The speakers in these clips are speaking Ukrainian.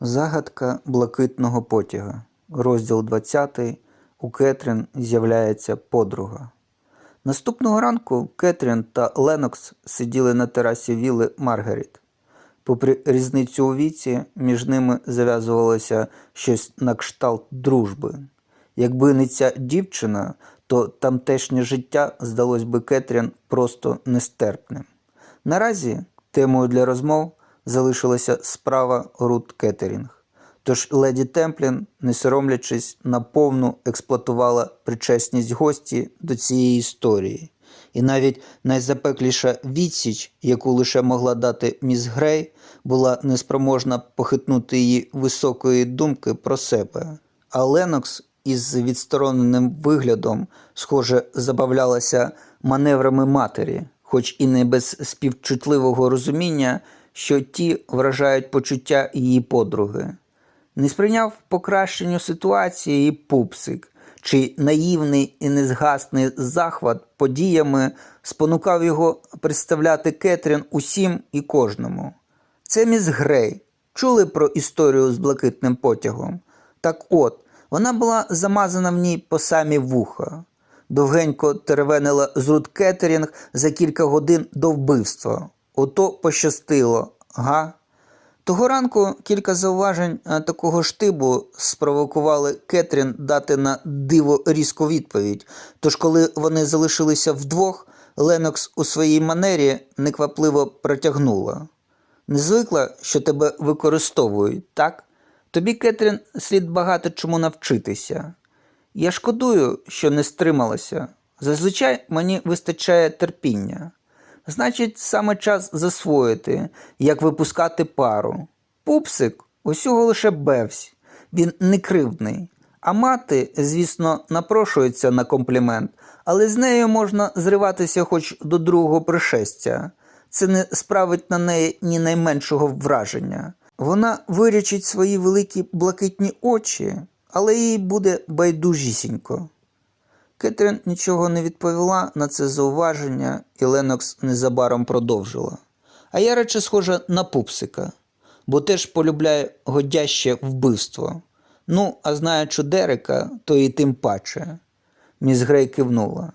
Загадка блакитного потяга. Розділ 20. У Кетрін з'являється подруга. Наступного ранку Кетрін та Ленокс сиділи на терасі віли Маргаріт. Попри різницю у віці, між ними зав'язувалося щось на кшталт дружби. Якби не ця дівчина, то тамтешнє життя здалось би Кетрін просто нестерпним. Наразі темою для розмов залишилася справа Рут Кеттерінг. Тож леді Темплін, не соромлячись, наповну експлуатувала причесність гості до цієї історії. І навіть найзапекліша відсіч, яку лише могла дати міс Грей, була неспроможна похитнути її високої думки про себе. А Ленокс із відстороненим виглядом, схоже, забавлялася маневрами матері, хоч і не без співчутливого розуміння, що ті вражають почуття її подруги. Не сприйняв покращенню ситуації і пупсик, чий наївний і незгасний захват подіями спонукав його представляти Кетрін усім і кожному. Це міс Грей. Чули про історію з блакитним потягом? Так от, вона була замазана в ній по самі вуха. Довгенько теревенила з Рут Кеттерінг за кілька годин до вбивства. Ото пощастило, га? Того ранку кілька зауважень е, такого штибу спровокували Кетрін дати на диво різку відповідь. Тож, коли вони залишилися вдвох, Ленокс у своїй манері неквапливо протягнула. Не звикла, що тебе використовують, так? Тобі, Кетрін, слід багато чому навчитися. Я шкодую, що не стрималася. Зазвичай мені вистачає терпіння. Значить, саме час засвоїти, як випускати пару. Пупсик усього лише бевсь, він не кривдний. А мати, звісно, напрошується на комплімент, але з нею можна зриватися хоч до другого пришестя. Це не справить на неї ні найменшого враження. Вона вирячить свої великі блакитні очі, але їй буде байдужісінько. Кетрін нічого не відповіла на це зауваження, і Ленокс незабаром продовжила. А я радше схожа на пупсика, бо теж полюбляю годяще вбивство. Ну, а знаючи Дерека, то і тим паче. Міс Грей кивнула.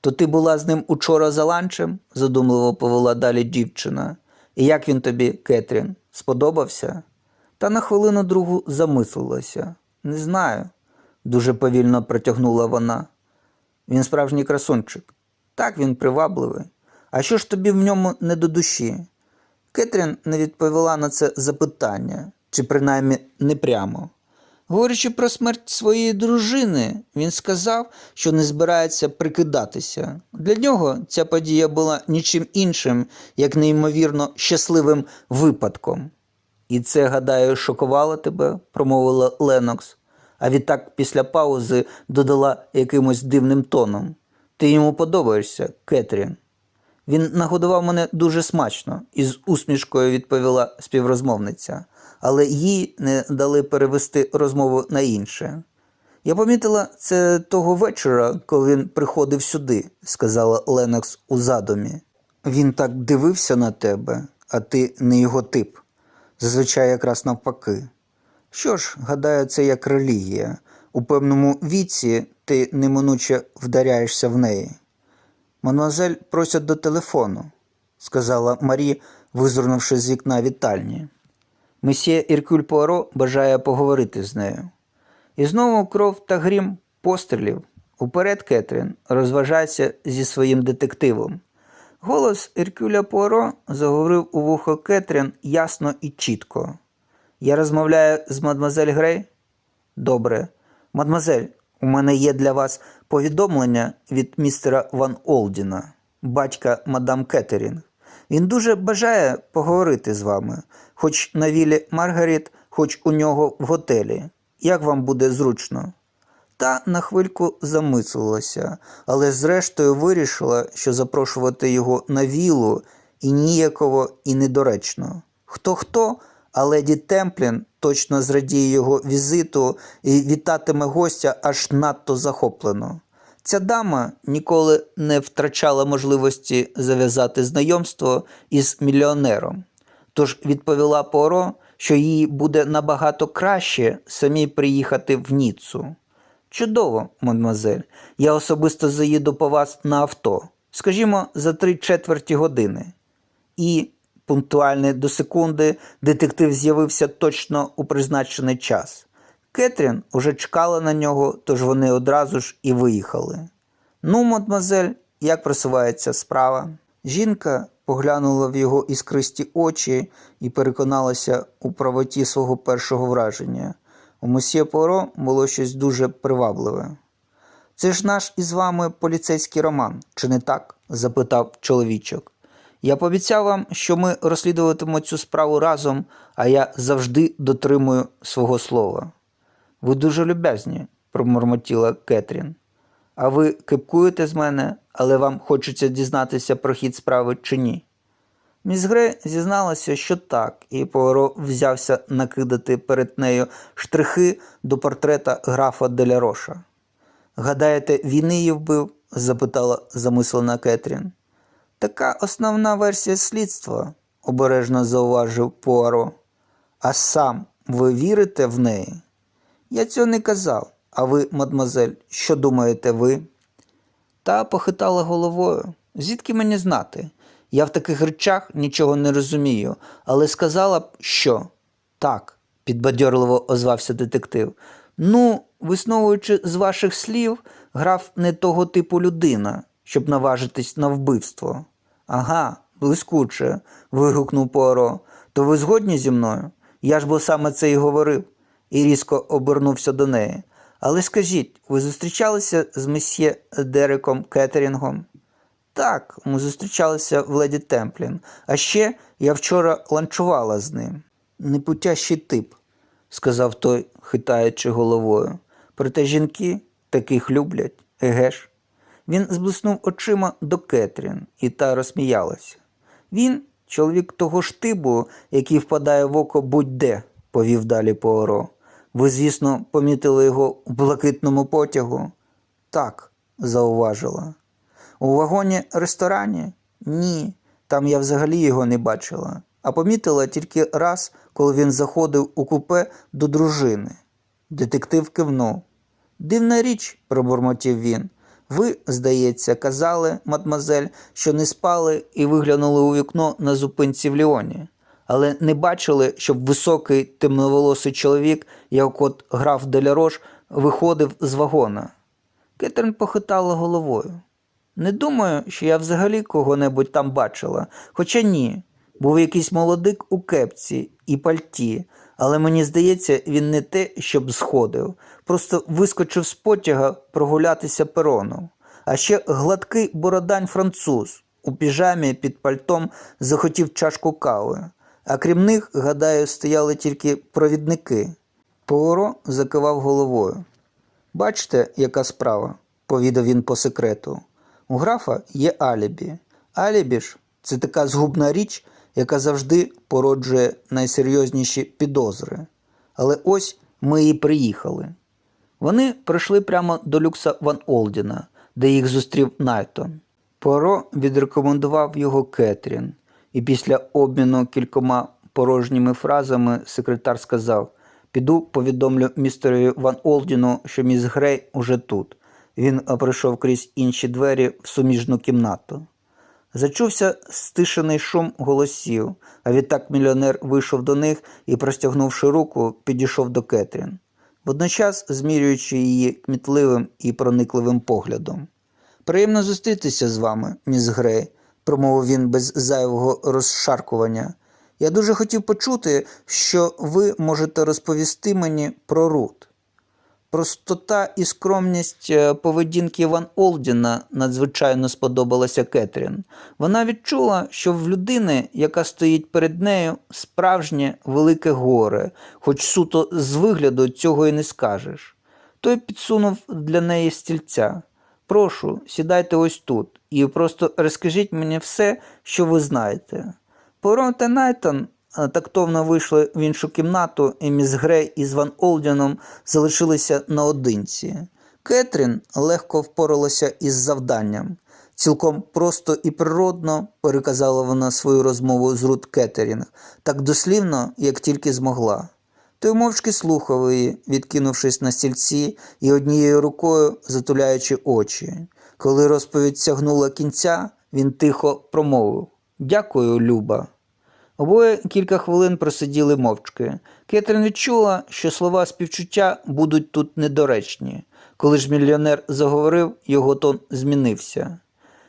То ти була з ним учора за ланчем? задумливо повела далі дівчина. І як він тобі, Кетрін, сподобався? Та на хвилину другу замислилася. Не знаю, дуже повільно протягнула вона. Він справжній красунчик. Так він привабливий. А що ж тобі в ньому не до душі? Кетрін не відповіла на це запитання, чи принаймні не прямо. Говорячи про смерть своєї дружини, він сказав, що не збирається прикидатися. Для нього ця подія була нічим іншим, як неймовірно щасливим випадком. І це, гадаю, шокувало тебе, промовила Ленокс, а відтак після паузи додала якимось дивним тоном. Ти йому подобаєшся, Кетрін. Він нагодував мене дуже смачно, із усмішкою відповіла співрозмовниця, але їй не дали перевести розмову на інше. Я помітила це того вечора, коли він приходив сюди, сказала Ленокс у задумі. Він так дивився на тебе, а ти не його тип. Зазвичай якраз навпаки. Що ж, гадаю, це як релігія. У певному віці ти неминуче вдаряєшся в неї. Мадемуазель просять до телефону, сказала Марі, визирнувши з вікна вітальні. Месьє Іркюль Пуаро бажає поговорити з нею. І знову кров та грім пострілів. Уперед Кетрін розважайся зі своїм детективом. Голос Іркюля Пуаро заговорив у вухо Кетрін ясно і чітко. Я розмовляю з мадемуазель Грей? Добре. Мадемуазель, у мене є для вас повідомлення від містера Ван Олдіна, батька мадам Кеттерінг. Він дуже бажає поговорити з вами, хоч на вілі Маргаріт, хоч у нього в готелі. Як вам буде зручно? Та на хвильку замислилася, але зрештою вирішила, що запрошувати його на вілу і ніяково, і недоречно. Хто хто, а леді Темплін точно зрадіє його візиту і вітатиме гостя аж надто захоплено. Ця дама ніколи не втрачала можливості зав'язати знайомство із мільйонером, тож відповіла Поро, що їй буде набагато краще самі приїхати в Ніццу. Чудово, мадемуазель. Я особисто заїду по вас на авто, скажімо, за три чверті години. І, пунктуальний до секунди, детектив з'явився точно у призначений час. Кетрін уже чекала на нього, тож вони одразу ж і виїхали. Ну, мадемуазель, як просувається справа? Жінка поглянула в його іскристі очі і переконалася у правоті свого першого враження. У мосьє Поро було щось дуже привабливе. Це ж наш із вами поліцейський роман, чи не так? запитав чоловічок. Я пообіцяв вам, що ми розслідуватимемо цю справу разом, а я завжди дотримую свого слова. Ви дуже любезні, промурмотіла Кетрін. А ви кипкуєте з мене, але вам хочеться дізнатися про хід справи чи ні? Міс Грей зізналася, що так, і Пуаро взявся накидати перед нею штрихи до портрета графа Деляроша. Гадаєте, він її вбив? запитала замислена Кетрін. Така основна версія слідства, обережно зауважив Пуаро. А сам ви вірите в неї? Я цього не казав. А ви, мадмазель, що думаєте ви? Та похитала головою. Звідки мені знати? Я в таких речах нічого не розумію, але сказала б, що так, підбадьорливо озвався детектив. Ну, висновуючи з ваших слів, граф не того типу людина, щоб наважитись на вбивство. Ага, блискуче. вигукнув Пуаро. То ви згодні зі мною? Я ж бо саме це і говорив, і різко обернувся до неї. Але скажіть, ви зустрічалися з месьє Дереком Кеттерінгом? Так, ми зустрічалися в леді Темплін. А ще я вчора ланчувала з ним. Непутящий тип, сказав той, хитаючи головою. Проте жінки таких люблять, еге ж. Він зблиснув очима до Кетрін, і та розсміялася. Він чоловік того ж типу, який впадає в око будь-де, повів далі Пуаро. Ви, звісно, помітили його у блакитному потягу? Так, зауважила. У вагоні ресторані? Ні, там я взагалі його не бачила, а помітила тільки раз, коли він заходив у купе до дружини. Детектив кивнув. Дивна річ, пробурмотів він. Ви, здається, казали, мадмазель, що не спали і виглянули у вікно на зупинці в Ліоні, але не бачили, щоб високий темноволосий чоловік, як от граф Делярош, виходив з вагона. Кетрин похитала головою. Не думаю, що я взагалі кого-небудь там бачила, хоча ні. Був якийсь молодик у кепці і пальті, але мені здається, він не те, щоб сходив, просто вискочив з потяга прогулятися пероном. А ще гладкий бородань француз у піжамі під пальтом захотів чашку кави. А крім них, гадаю, стояли тільки провідники. Пуаро закивав головою. Бачите, яка справа, повідав він по секрету. У графа є алібі. Алібі ж це така згубна річ, яка завжди породжує найсерйозніші підозри. Але ось ми і приїхали. Вони прийшли прямо до люкса Ван Олдіна, де їх зустрів Найтон. Поро відрекомендував його Кетрін, і після обміну кількома порожніми фразами секретар сказав: Піду повідомлю містеру Ван Олдіну, що міс Грей уже тут. Він пройшов крізь інші двері в суміжну кімнату. Зачувся стишений шум голосів, а відтак мільйонер вийшов до них і, простягнувши руку, підійшов до Кетрін, водночас змірюючи її кмітливим і проникливим поглядом. Приємно зустрітися з вами, міс Грей, промовив він без зайвого розшаркування. Я дуже хотів почути, що ви можете розповісти мені про Рут. Простота і скромність е, поведінки Ван Олдіна надзвичайно сподобалася Кетрін. Вона відчула, що в людини, яка стоїть перед нею, справжнє велике горе, хоч суто з вигляду цього і не скажеш. Той підсунув для неї стільця. Прошу, сідайте ось тут і просто розкажіть мені все, що ви знаєте. Порон та Найтон е, тактовно вийшли в іншу кімнату, і міс Грей із Ван Олдіном залишилися наодинці. Кетрін легко впоралася із завданням. Цілком просто і природно переказала вона свою розмову з Рут Кеттерінг, так дослівно, як тільки змогла. Той мовчки слухав її, відкинувшись на стільці і однією рукою затуляючи очі. Коли розповідь сягнула кінця, він тихо промовив Дякую, Люба. Обоє кілька хвилин просиділи мовчки. Кетрин відчула, що слова співчуття будуть тут недоречні. Коли ж мільйонер заговорив, його тон змінився.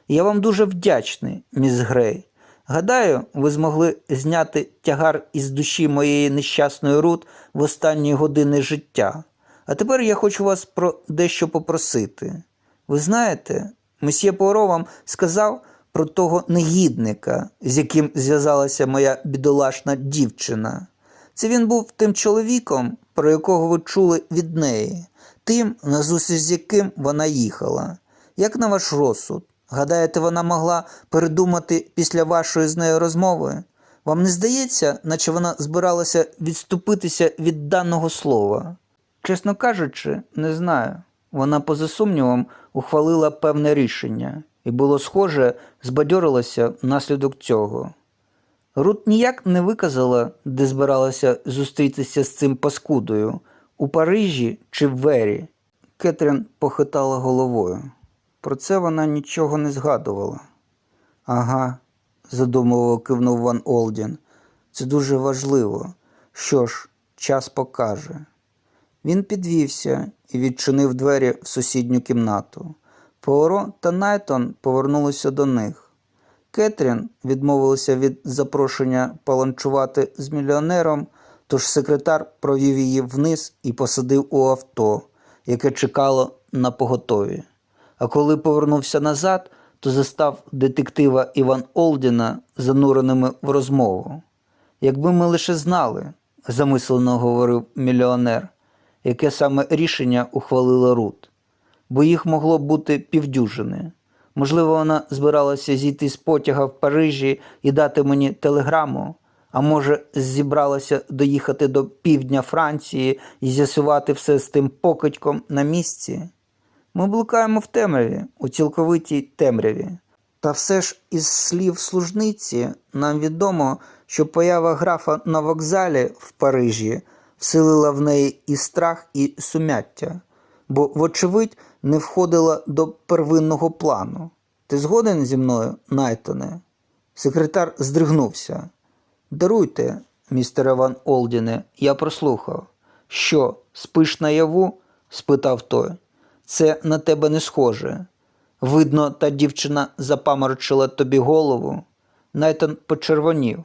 Я вам дуже вдячний, міс Грей. Гадаю, ви змогли зняти тягар із душі моєї нещасної Рут в останні години життя. А тепер я хочу вас про дещо попросити. Ви знаєте, месьє Пуаро вам сказав про того негідника, з яким зв'язалася моя бідолашна дівчина. Це він був тим чоловіком, про якого ви чули від неї, тим, на зустріч з яким вона їхала. Як на ваш розсуд? Гадаєте, вона могла передумати після вашої з нею розмови? Вам не здається, наче вона збиралася відступитися від даного слова? Чесно кажучи, не знаю. Вона, поза сумнівом, ухвалила певне рішення, і було схоже, збадьорилася внаслідок цього. Рут ніяк не виказала, де збиралася зустрітися з цим паскудою у Парижі чи в Вері. Кетрін похитала головою. Про це вона нічого не згадувала. Ага, задумливо кивнув Ван Олдін. Це дуже важливо. Що ж, час покаже. Він підвівся і відчинив двері в сусідню кімнату. Пуаро та Найтон повернулися до них. Кетрін відмовилася від запрошення паланчувати з мільйонером, тож секретар провів її вниз і посадив у авто, яке чекало на поготові. А коли повернувся назад, то застав детектива Іван Олдіна зануреними в розмову. Якби ми лише знали, замислено говорив мільйонер, яке саме рішення ухвалила Рут, бо їх могло бути півдюжини. Можливо, вона збиралася зійти з потяга в Парижі і дати мені телеграму, а може, зібралася доїхати до півдня Франції і з'ясувати все з тим покидьком на місці. Ми блукаємо в темряві, у цілковитій темряві. Та все ж із слів служниці нам відомо, що поява графа на вокзалі в Парижі вселила в неї і страх, і сумяття, бо, вочевидь, не входила до первинного плану. Ти згоден зі мною, Найтоне? Секретар здригнувся. Даруйте, містере Ван Олдіне, я прослухав. Що, спиш наяву? спитав той. Це на тебе не схоже. Видно, та дівчина запаморочила тобі голову. Найтон почервонів.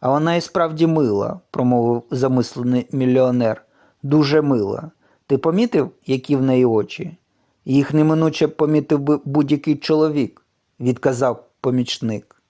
А вона і справді мила, промовив замислений мільйонер. Дуже мила. Ти помітив, які в неї очі? Їх неминуче помітив би будь-який чоловік, відказав помічник.